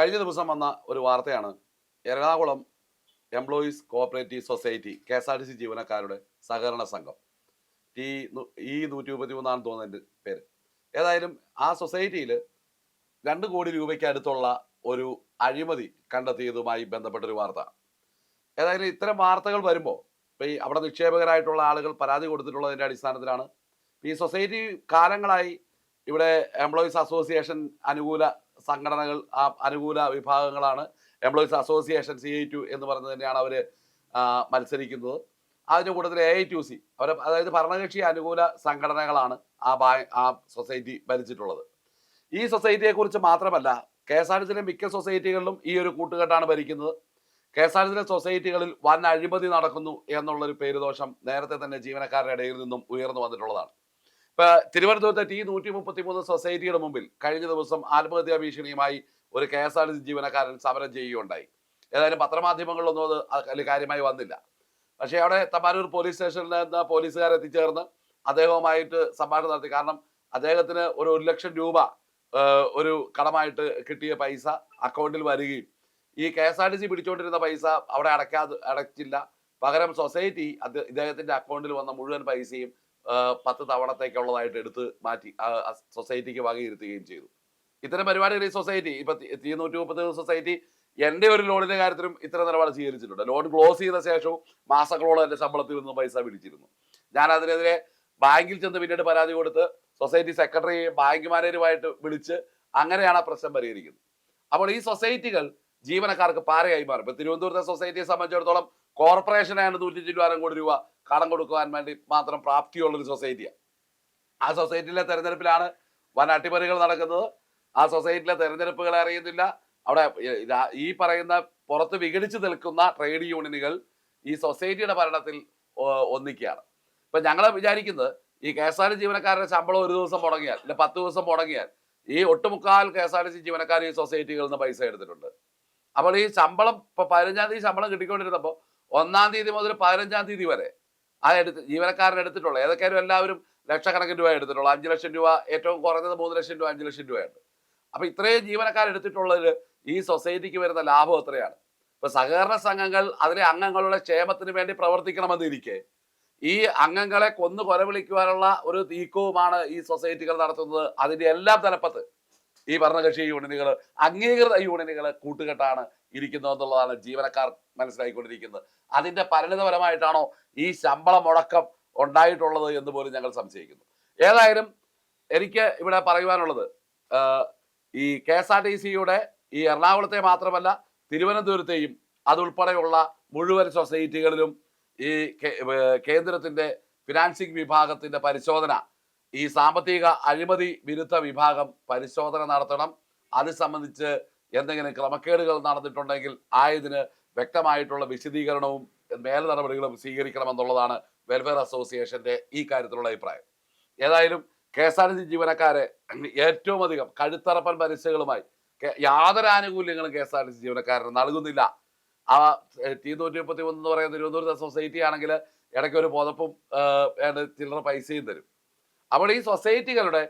കഴിഞ്ഞ ദിവസം വന്ന ഒരു വാർത്തയാണ്. Ernakulam employees cooperative society K S R T C ജീവനക്കാരുടെ സഹകരണ സംഘം. ടി ഇ നൂറ്റി മുപ്പത്തി മൂന്നാണ് തോന്നുന്നു എന്റെ പേര്. ഏതായാലും ആ സൊസൈറ്റിയിൽ രണ്ട് കോടി രൂപയ്ക്ക് അടുത്തുള്ള ഒരു അഴിമതി കണ്ടെത്തിയതുമായി ബന്ധപ്പെട്ടൊരു വാർത്ത. ഏതായാലും ഇത്തരം വാർത്തകൾ വരുമ്പോൾ ഇപ്പം ഈ അവിടെ നിക്ഷേപകരായിട്ടുള്ള ആളുകൾ പരാതി കൊടുത്തിട്ടുള്ളതിന്റെ അടിസ്ഥാനത്തിലാണ്. ഈ സൊസൈറ്റി കാലങ്ങളായി ഇവിടെ എംപ്ലോയീസ് അസോസിയേഷൻ അനുകൂല സംഘടനകൾ ആ അനുകൂല വിഭാഗങ്ങളാണ്. Employees association C I T U എന്ന് പറയുന്നത് തന്നെയാണ് അവർ മത്സരിക്കുന്നത്. അതിന്റെ കൂട്ടത്തിൽ A I T U C അവർ അതായത് ഭരണകക്ഷി അനുകൂല സംഘടനകളാണ് ആ ബാ ആ സൊസൈറ്റി ഭരിച്ചിട്ടുള്ളത്. ഈ സൊസൈറ്റിയെക്കുറിച്ച് മാത്രമല്ല കെ എസ് ആർ ടി മിക്ക സൊസൈറ്റികളിലും ഈ ഒരു കൂട്ടുകെട്ടാണ് ഭരിക്കുന്നത്. കെ എസ് ആർ ടി സൊസൈറ്റികളിൽ വൻ അഴിമതി നടക്കുന്നു എന്നുള്ളൊരു പേരുദോഷം നേരത്തെ തന്നെ ജീവനക്കാരുടെ ഇടയിൽ നിന്നും ഉയർന്നു വന്നിട്ടുള്ളതാണ്. തിരുവനന്തപുരത്തെ ടി നൂറ്റി മുപ്പത്തി മൂന്ന് സൊസൈറ്റിയുടെ മുമ്പിൽ കഴിഞ്ഞ ദിവസം ആത്മഹത്യാ ഭീഷണിയുമായി ഒരു K S R T C ജീവനക്കാരൻ സമരം ചെയ്യുകയുണ്ടായി. ഏതായാലും പത്രമാധ്യമങ്ങളിലൊന്നും അത് അതിൽ കാര്യമായി വന്നില്ല. പക്ഷേ അവിടെ തമ്പാനൂർ പോലീസ് സ്റ്റേഷനിൽ നിന്ന് പോലീസുകാർ എത്തിച്ചേർന്ന് അദ്ദേഹവുമായിട്ട് സംഭാഷണം നടത്തി. കാരണം അദ്ദേഹത്തിന് ഒരു ഒരു ലക്ഷം രൂപ ഒരു കടമായിട്ട് കിട്ടിയ പൈസ അക്കൗണ്ടിൽ വരികയും ഈ K S R T C പിടിച്ചുകൊണ്ടിരുന്ന പൈസ അവിടെ അടയ്ക്കാതെ അടച്ചില്ല. പകരം സൊസൈറ്റി അത് ഇദ്ദേഹത്തിന്റെ അക്കൗണ്ടിൽ വന്ന മുഴുവൻ പൈസയും പത്ത് തവണത്തേക്കുള്ളതായിട്ട് എടുത്ത് മാറ്റി സൊസൈറ്റിക്ക് വകയിരുത്തുകയും ചെയ്തു. ഇത്തരം പരിപാടികൾ ഈ സൊസൈറ്റി ഇപ്പൊ തീനൂറ്റി മുപ്പത് സൊസൈറ്റി എന്റെ ഒരു ലോണിന്റെ കാര്യത്തിലും ഇത്തരം നിലപാട് സ്വീകരിച്ചിട്ടുണ്ട്. ലോൺ ക്ലോസ് ചെയ്ത ശേഷവും മാസങ്ങളോളം എന്റെ ശമ്പളത്തിൽ നിന്ന് പൈസ പിടിച്ചിരുന്നു. ഞാൻ അതിനെതിരെ ബാങ്കിൽ ചെന്ന് പിന്നീട് പരാതി കൊടുത്ത് സൊസൈറ്റി സെക്രട്ടറി ബാങ്ക് മാനേജരുമായിട്ട് വിളിച്ച് അങ്ങനെയാണ് ആ പ്രശ്നം പരിഹരിക്കുന്നത്. അപ്പോൾ ഈ സൊസൈറ്റികൾ ജീവനക്കാർക്ക് പാരയായി മാറും. ഇപ്പൊ തിരുവനന്തപുരത്തെ സൊസൈറ്റിയെ സംബന്ധിച്ചിടത്തോളം കോർപ്പറേഷനാണ് നൂറ്റി ചില്ലുവാനം കോടി രൂപ കടം കൊടുക്കുവാൻ വേണ്ടി മാത്രം പ്രാപ്തിയുള്ളൊരു സൊസൈറ്റിയാണ് ആ സൊസൈറ്റിയിലെ തെരഞ്ഞെടുപ്പിലാണ് വൻ അട്ടിമറികൾ നടക്കുന്നത്. ആ സൊസൈറ്റിയിലെ തെരഞ്ഞെടുപ്പുകളെ അറിയുന്നില്ല. അവിടെ ഈ പറയുന്ന പുറത്ത് വിഘടിച്ച് നിൽക്കുന്ന ട്രേഡ് യൂണിയനുകൾ ഈ സൊസൈറ്റിയുടെ ഭരണത്തിൽ ഒന്നിക്കുകയാണ്. ഇപ്പൊ ഞങ്ങൾ വിചാരിക്കുന്നത് ഈ കെ എസ് ആർ ജീവനക്കാരുടെ ശമ്പളം ഒരു ദിവസം മുടങ്ങിയാൽ ഇല്ല പത്ത് ദിവസം മുടങ്ങിയാൽ ഈ ഒട്ടുമുക്കാൽ K S R T C ജീവനക്കാർ ഈ സൊസൈറ്റികളിൽ നിന്ന് പൈസ എടുത്തിട്ടുണ്ട്. അപ്പോൾ ഈ ശമ്പളം പതിനഞ്ചാം തീയതി ശമ്പളം കിട്ടിക്കൊണ്ടിരുന്നപ്പോൾ ഒന്നാം തീയതി മുതൽ പതിനഞ്ചാം തീയതി വരെ ആ എടുത്ത് ജീവനക്കാരൻ എടുത്തിട്ടുള്ള. ഏതൊക്കെയാലും എല്ലാവരും ലക്ഷക്കണക്കിന് രൂപ എടുത്തിട്ടുള്ളൂ. അഞ്ച് ലക്ഷം രൂപ ഏറ്റവും കുറഞ്ഞത് മൂന്ന് ലക്ഷം രൂപ അഞ്ച് ലക്ഷം രൂപയാണ് അപ്പൊ ഇത്രയും ജീവനക്കാർ എടുത്തിട്ടുള്ളതിൽ ഈ സൊസൈറ്റിക്ക് വരുന്ന ലാഭം എത്രയാണ്? ഇപ്പൊ സഹകരണ സംഘങ്ങൾ അതിലെ അംഗങ്ങളുടെ ക്ഷേമത്തിന് വേണ്ടി പ്രവർത്തിക്കണമെന്നിരിക്കെ ഈ അംഗങ്ങളെ കൊന്നു കൊലവിളിക്കുവാനുള്ള ഒരു നീക്കവുമാണ് ഈ സൊസൈറ്റികൾ നടത്തുന്നത്. അതിന്റെ എല്ലാം തലപ്പത്ത് ഈ ഭരണകക്ഷി യൂണിയനുകൾ അംഗീകൃത യൂണിയനുകൾ കൂട്ടുകെട്ടാണ് ഇരിക്കുന്നത് എന്നുള്ളതാണ് ജീവനക്കാർ മനസ്സിലാക്കിക്കൊണ്ടിരിക്കുന്നത് അതിന്റെ പരിണിതപരമായിട്ടാണോ ഈ ശമ്പള മുടക്കം ഉണ്ടായിട്ടുള്ളത് എന്ന് പോലും ഞങ്ങൾ സംശയിക്കുന്നു. ഏതായാലും എനിക്ക് ഇവിടെ പറയുവാനുള്ളത് ഈ കെ എസ് ആർ ടി സിയുടെ ഈ എറണാകുളത്തെ മാത്രമല്ല തിരുവനന്തപുരത്തെയും അതുൾപ്പെടെയുള്ള മുഴുവൻ സൊസൈറ്റികളിലും ഈ കേന്ദ്രത്തിന്റെ ഫിനാൻസിംഗ് വിഭാഗത്തിന്റെ പരിശോധന ഈ സാമ്പത്തിക അഴിമതി വിരുദ്ധ വിഭാഗം പരിശോധന നടത്തണം. അത് സംബന്ധിച്ച് എന്തെങ്കിലും ക്രമക്കേടുകൾ നടന്നിട്ടുണ്ടെങ്കിൽ ആയതിന് വ്യക്തമായിട്ടുള്ള വിശദീകരണവും മേൽ നടപടികളും സ്വീകരിക്കണമെന്നുള്ളതാണ് വെൽഫെയർ അസോസിയേഷന്റെ ഈ കാര്യത്തിലുള്ള അഭിപ്രായം. ഏതായാലും K S R T C ജീവനക്കാരെ ഏറ്റവും അധികം കഴുത്തറപ്പൻ പരീക്ഷകളുമായി യാതൊരു ആനുകൂല്യങ്ങളും K S R T C ജീവനക്കാരന് നൽകുന്നില്ല. ആ ടി നൂറ്റി മുപ്പത്തി ഒന്ന് എന്ന് പറയുന്ന തിരുവനന്തപുരത്തെ സൊസൈറ്റി ആണെങ്കിൽ ഇടയ്ക്ക് ഒരു പുതപ്പും ചില്ലറ പൈസയും തരും. അപ്പോൾ ഈ സൊസൈറ്റികളുടെ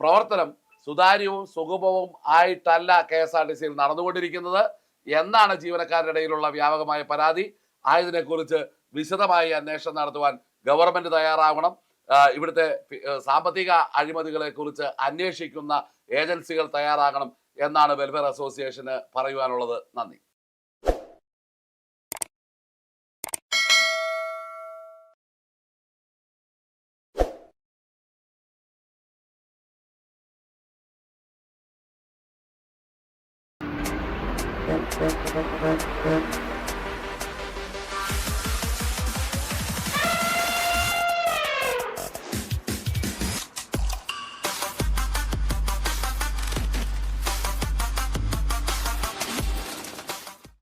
പ്രവർത്തനം സുതാര്യവും സുഗമവും ആയിട്ടല്ല കെ എസ് ആർ ടി സിയിൽ നടന്നുകൊണ്ടിരിക്കുന്നത്. എന്നാണ് ജീവനക്കാരുടെ ഇടയിലുള്ള വ്യാപകമായ പരാതി. ആയതിനെക്കുറിച്ച് വിശദമായി അന്വേഷണം നടത്തുവാൻ ഗവൺമെന്റ് തയ്യാറാവണം. ഇവിടുത്തെ സാമ്പത്തിക അഴിമതികളെ കുറിച്ച് അന്വേഷിക്കുന്ന ഏജൻസികൾ തയ്യാറാകണം എന്നാണ് വെൽഫെയർ അസോസിയേഷന് പറയുവാനുള്ളത്. നന്ദി.